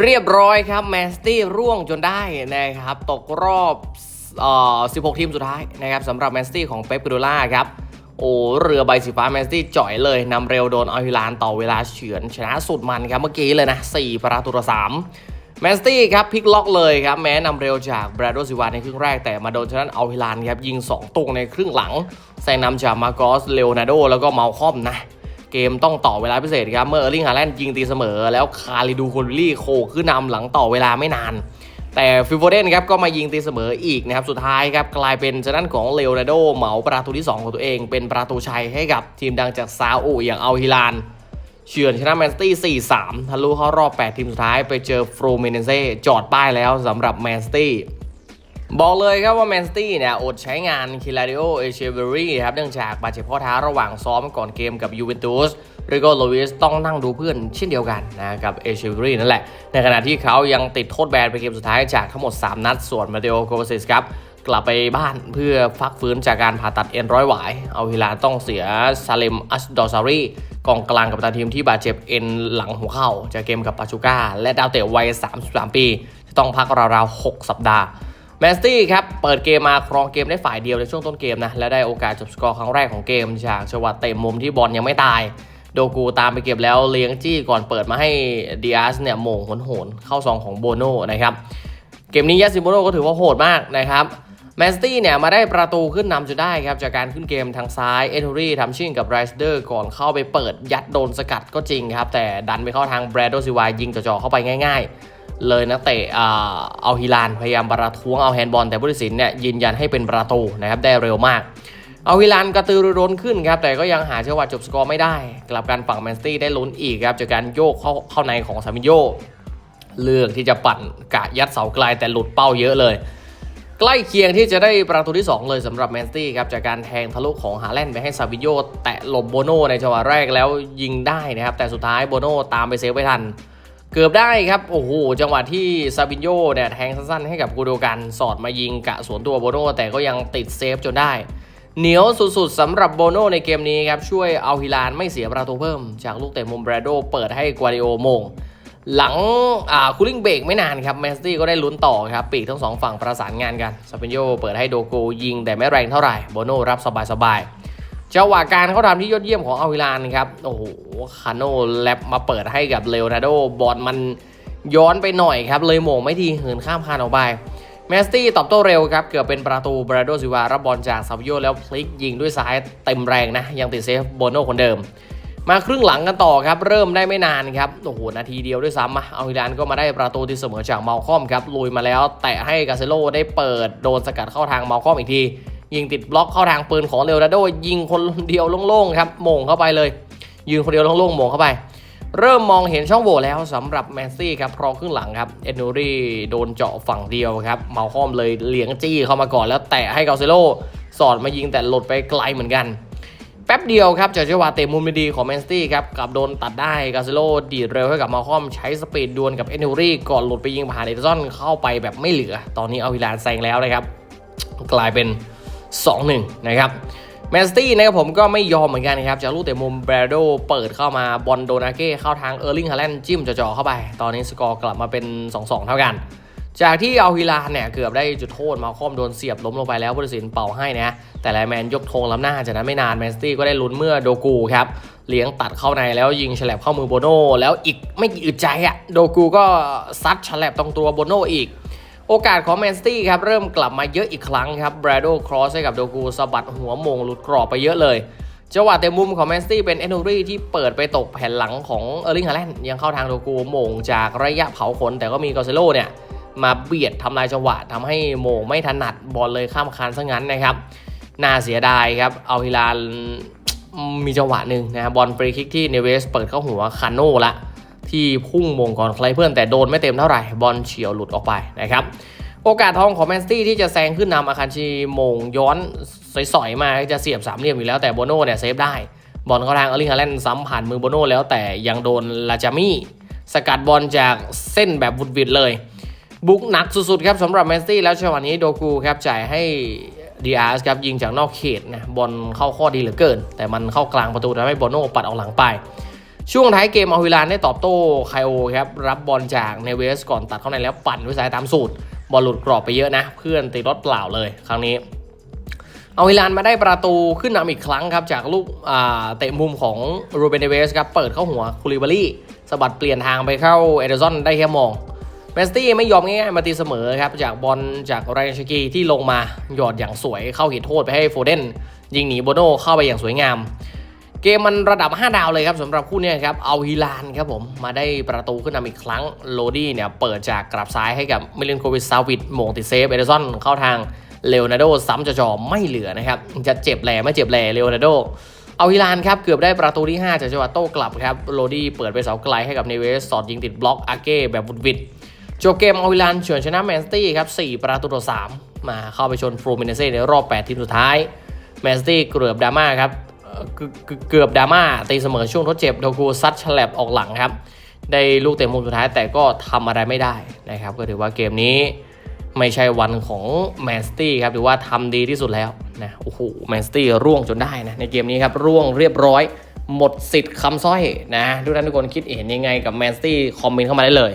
เรียบร้อยครับแมนสตี้ร่วงจนได้นะครับ ตกรอบออ16 ทีมสุดท้ายนะครับสำหรับแมนสตี้ของเป๊ปกโดล่าครับ โอ้เรือใบสีฟ้าแมนสตี้จ่อยเลยนำเร็วโดนอัลฮิลานต่อเวลาเฉือน ชนะสุดมันครับเมื่อกี้เลยนะ 4 ประตูต่อ3แมนสตี้ครับพลิกล็อกเลยครับ แม้นำเร็วจากแบรดโดซิวาในครึ่งแรกแต่มาโดนชนะอัลฮิลานครับยิง 2ตุงในครึ่งหลังแซงนำจากมาโกสเลโอนาโดแล้วก็เมาคอมนะ เกมต้องต่อเวลาพิเศษครับ เมื่อเออร์ลิงฮาแลนด์ยิงตีเสมอ แล้วคาริดูโคลลี่โคขึ้นนำหลังต่อเวลาไม่นาน แต่ฟิลโฟเดนครับก็มายิงตีเสมออีกนะครับ สุดท้ายครับกลายเป็นชนะของเลโอนาร์โดเหมาประตูที่ 2 ของตัวเอง เป็นประตูชัยให้กับทีมดังจากซาอุอย่างอัลฮิลานเฉือนชนะแมนสตี้ 4-3 ทะลุเข้ารอบ 8 ทีมสุดท้ายไปเจอฟรูเมเนเซ่จอดป้ายแล้วสำหรับแมนสตี้ บอกเลยครับว่าแมนสตี้เนี่ยอดใช้งานคิลาดิโอเอเชเบอรี่ครับเนื่องจากบาดเจ็บข้อเท้าระหว่างซ้อมก่อนเกมกับยูเวนตุสริโกโลวิสต้องนั่งดูเพื่อนเช่นเดียวกันนะกับเอเชเบอรี่นั่นแหละ ในขณะที่เขายังติดโทษแบนไปเกมสุดท้ายจากทั้งหมด 3 นัด ส่วนมาเตโอโกวาซิสครับกลับไปบ้านเพื่อฟักฟื้นจากการผ่าตัดเอ็นร้อยหวาย เอาฮิลาต้องเสียซาเลมอัสดอซารีกองกลางกับตันทีมที่บาดเจ็บเอ็นหลังหัวเข่าจากเกมกับปาชูก้าและดาวเตะวัย 33 ปี จะต้องพักราวๆ 6 สัปดาห์ แมนสตี้ครับ เปิดเกมมาครองเกมได้ฝ่ายเดียวในช่วงต้นเกมนะ และได้โอกาสจบสกอร์ครั้งแรกของเกมจากจังหวะเตะมุมที่บอลยังไม่ตาย โดกูตามไปเก็บแล้วเลี้ยงจี้ก่อนเปิดมาให้ดิอาสเนี่ยโม่งโหนๆเข้าซองของโบโน่นะครับเกมนี้ยาซิโบโนก็ถือว่าโหดมากนะครับแมนสตี้เนี่ยมาได้ประตูขึ้นนำจนได้ครับ จากการขึ้นเกมทางซ้ายเอทูรี่ทำชิ่งกับไรสเดอร์ก่อนเข้าไปเปิดยัดโดนสกัดก็จริงครับ แต่ดันไปเข้าทางแบรดโดซิวายยิงจ่อๆเข้าไปง่ายๆ เลยนักเตะอ่เอาฮิลานพยายามประท้วงเอาแฮนด์บอลแต่ผู้ตัดสินเนี่ยยืนยันให้เป็นประตูนะครับได้เร็วมาก เอาฮิลานกระตือรือร้นขึ้นครับแต่ก็ยังหาจังหวะจบสกอร์ไม่ได้ กลับกันฝั่งแมนสตี้ได้ลุ้นอีกครับจากการโยกเข้าเข้าในของซามิโยเลือกที่จะปั่นกะยัดเสาไกลแต่หลุดเป้าเยอะเลย ใกล้เคียงที่จะได้ประตูที่ 2 เลยสำหรับแมนสตี้ครับจากการแทงทะลุของฮาแลนด์ไปให้ซาบิโยแตะหลบโบโนในจังหวะแรกแล้วยิงได้นะครับแต่สุดท้ายโบโนตามไปเซฟไว้ทัน เกือบได้ครับ โอ้โห จังหวะที่ซาบินโยเนี่ยแทงสั้นๆให้กับกูโดกันสอดมายิงกะสวนตัวโบโน่แต่ก็ยังติดเซฟจนได้ เหนียวสุดๆสำหรับโบโน่ในเกมนี้ครับ ช่วยเอาฮิลานไม่เสียประตูเพิ่ม จากลูกเตะมุมแบรโดเปิดให้กวาดิโอมง หลังคูลิ่งเบรกไม่นานครับแมนสตี้ก็ได้ลุ้นต่อครับ ปีกทั้งสองฝั่งประสานงานกันซาเปนโยเปิดให้โดโกยิงแต่ไม่แรงเท่าไหร่โบโน่รับสบายๆ จังหวะการเขาทำที่ยอดเยี่ยมของอาวิลานครับ โอ้โห คาโน่แลบมาเปิดให้กับเลโอนาร์โด บอลมันย้อนไปหน่อยครับ เลยโหม่งไม่ทีเหินข้ามคานออกไปแมสตี้ตอบโต้เร็วครับ เกือบเป็นประตูบราโดซิวารับบอลจากซาวิโยแล้วพลิกยิงด้วยซ้ายเต็มแรงนะ ยังติดเซฟโบโน่คนเดิม มาครึ่งหลังกันต่อครับ เริ่มได้ไม่นานครับ โอ้โห นาทีเดียวด้วยซ้ำอะเอาฮิลานก็มาได้ประตูที่เสมอจากเมาคอมครับลุยมาแล้วแตะให้กาเซโลได้เปิดโดนสกัดเข้าทางเมาคอมอีกที ยิงติดบล็อกเข้าทางปืนของเลโอนาร์โดยิงคนเดียวโล่งๆครับหม่งเข้าไปเลย ยืนคนเดียวโล่งๆหม่งเข้าไป เริ่มมองเห็นช่องโหว่แล้วสำหรับแมนซี่ครับพรอครึ่งหลังครับเอ็นนูรี่โดนเจาะฝั่งเดียวครับเมาคอมเลยเลี้ยงจี้เข้ามาก่อนแล้วแตะให้กาเซโลสอดมายิงแต่หลุดไปไกลเหมือนกันแป๊บเดียวครับจากจังหวะเตะมุมดีของแมนสตี้ครับกลับโดนตัดได้กาเซโลดีดเร็วให้กับมาคอมใช้สปีดดวลกับเอ็นนูรี่ก่อนหลุดไปยิงผ่านเอเดอร์สันเข้าไปแบบไม่เหลือ ตอนนี้เอาวิลานแซงแล้วนะครับ กลายเป็น 2-1 นะครับแมนสตี้นะครับผมก็ไม่ยอมเหมือนกันนะครับจากลูกเตะมุมแบรโดเปิดเข้ามาบอลโดนาเก้เข้าทางเออร์ลิงฮาแลนด์จิ้มจ่อๆเข้าไป ตอนนี้สกอร์กลับมาเป็น 2-2 เท่ากัน จากที่เอาฮิลานเนี่ยเกือบได้จุดโทษมาคอมโดนเสียบล้มลงไปแล้วผู้ตัดสินเป่าให้นะแต่ไลน์แมนยกธงล้ำหน้าจากนั้นไม่นานแมนสตี้ก็ได้ลุ้นเมื่อโดกูครับเลี้ยงตัดเข้าในแล้วยิงฉลับเข้ามือโบโน่แล้วอีกไม่กี่อึดใจอะโดกูก็ซัดฉลับตรงตัวโบโน่อีก โอกาสของแมนสตี้ครับเริ่มกลับมาเยอะอีกครั้งครับแบรโดครอสให้กับโดกูสะบัดหัวมงหลุดกรอบไปเยอะเลยจังหวะเตะมุมของแมนสตี้เป็นเอนโนรี่ที่เปิดไปตกแผ่นหลังของเออร์ลิงฮาแลนด์ยังเข้าทางโดกูมงจากระยะเผาขนแต่ก็มีกอเซโลเนี่ยมาเบียดทำลายจังหวะทำให้โมงไม่ถนัดบอลเลยข้ามคานซะงั้นนะครับน่าเสียดายครับเอาฮิลาลมีจังหวะหนึ่งนะบบอลฟรีคิกที่เนเวสเปิดเข้าหัวคาโน่ละ ที่พุ่งมงก่อนใครเพื่อนแต่โดนไม่เต็มเท่าไหร่บอลเฉียวหลุดออกไปนะครับโอกาสทองของแมนสตี้ที่จะแซงขึ้นนำอาคารชีมงย้อนสอยๆมาจะเสียบสามเหลี่ยมอยู่แล้วแต่โบโน่เนี่ยเซฟได้ บอลเข้าทางอลิงฮาแลนด์ซ้ำผ่านมือโบโน่แล้วแต่ยังโดนลาจามี่สกัดบอลจากเส้นแบบวุดวิดเลย บุกหนักสุดๆครับสำหรับแมนสตี้แล้วจังหวะนี้โดกูครับจ่ายให้ดีอาร์สครับยิงจากนอกเขตนะบอลเข้าข้อดีเหลือเกิน แต่มันเข้ากลางประตูทำให้โบโน่ปัดออกหลังไป ช่วงท้ายเกมเอาวิลานได้ตอบโต้ไคโอครับรับบอลจากเนเวสก่อนตัดเข้าในแล้วปั่นด้วยสายตามสูตร บอลหลุดกรอบไปเยอะนะ เพื่อนติดรถเปล่าเลยครั้งนี้เอาวิลานมาได้ประตูขึ้นนำอีกครั้งครับ จากลูกอ่าเตะมุมของโรเบนเนเวสครับ เปิดเข้าหัวคูลิบารี่สะบัดเปลี่ยนทางไปเข้าเอเดอร์ซอนได้แค่มองแมนสตี้ไม่ยอมง่ายๆมาตีเสมอครับ จากบอลจากไรนชกีที่ลงมาหยอดอย่างสวยเข้าหิดโทษไปให้โฟเดนยิงหนีโบโนเข้าไปอย่างสวยงาม เกมมันระดับ 5 ดาวเลยครับสำหรับคู่นี้ครับเอาฮิลานครับผมมาได้ประตูขึ้นนำอีกครั้งโลดี้เนี่ยเปิดจากกลับซ้ายให้กับมิลินโควิชซาวิดโมงติดเซฟเอเดอร์ซอนเข้าทางเลโอนาร์โดซ้ำจะจอไม่เหลือนะครับจะเจ็บแหล่ไม่เจ็บแหล่เลโอนาร์โดเอาฮิลานครับเกือบได้ประตูที่ 5 จากจังหวะโต้กลับครับโรดี้เปิดไปเสาไกลให้กับเนเวสสอดยิงติดบล็อกอาเก้แบบบุดวิดจบเกมเอาฮิลานเฉือนชนะแมนสตี้ครับ4ประตูต่อ3มาเข้าไปชนฟรูมินเซ่ในรอบ 8 ทีมสุดท้ายแมนสตี้เกือบดราม่าครับ เกือบเกือบดราม่าตีเสมอช่วงทดเจ็บโดกูซัดฉลับออกหลังครับ ได้ลูกเตะมุมสุดท้ายแต่ก็ทำอะไรไม่ได้นะครับ ก็ถือว่าเกมนี้ไม่ใช่วันของแมนสตี้ครับถือว่าทำดีที่สุดแล้วนะโอ้โหแมนสตี้ร่วงจนได้นะในเกมนี้ครับร่วงเรียบร้อยหมดสิทธิ์คำสร้อยนะทุกท่านทุกคนคิดเห็นยังไงกับแมนสตี้คอมเมนต์เข้ามาได้เลย